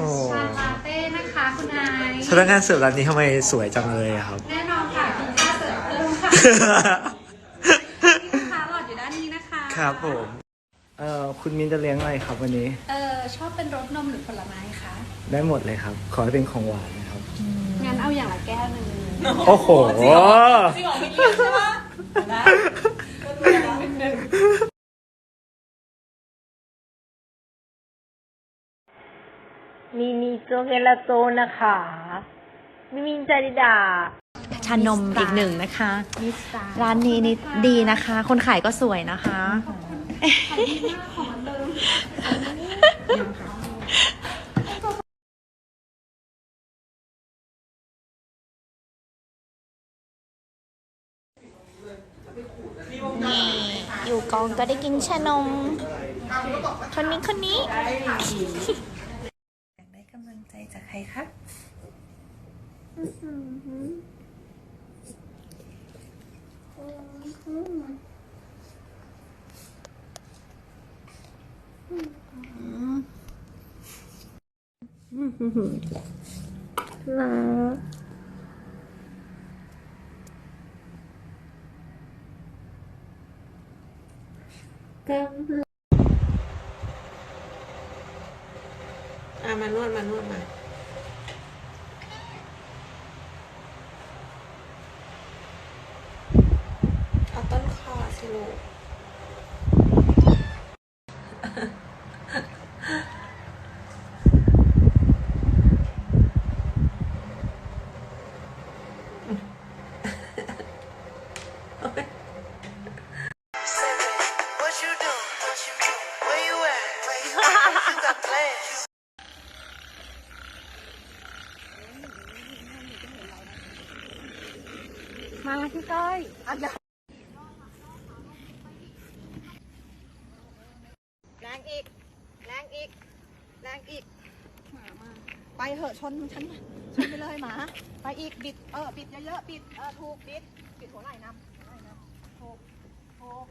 โอ้ ชาลาเต้นะคะคุณนายพนักงานเสิร์ฟร้านนี้ทำไมสวยจังเลยอะครับ แน่นอนค่ะคุณค่าเสิร์ฟเพิ่มค่ะลูกค้าหลอดอยู่ด้านนี้นะคะครับผม เอ่อคุณมินจะเลี้ยงอะไรครับวันนี้ เออชอบเป็นรสนมหรือผลไม้คะได้หมดเลยครับ ขอให้เป็นของหวานนะครับ งั้นเอาอย่างละแก้วหนึ่งโอ้โห จริงเหรอไม่เกี่ยวใช่ปะนะมิ มิโจเฮลาโตนะคะมิมินจาริดา ชานมอีกหนึ่งนะคะร้านนี้นี่ดีนะคะ คนขายก็สวยนะคะ นี่อยู่กองก็ได้กินชานม คนนี้คนนี้อยากได้กำใจจากใครคะอ่ะมานวดมานวดมาเอาต้นคอสิลูก มาพี่ก้อยอาอย่แรงอีก แรงอีก แรงอีกไปเหอะชนฉันชนไปเลยหมา ไปอีกบิด เออ บิดเยอะๆ บิด เออ ถูก บิด บิดหัวไหล่นำหัวไหล่นำถูก ถูก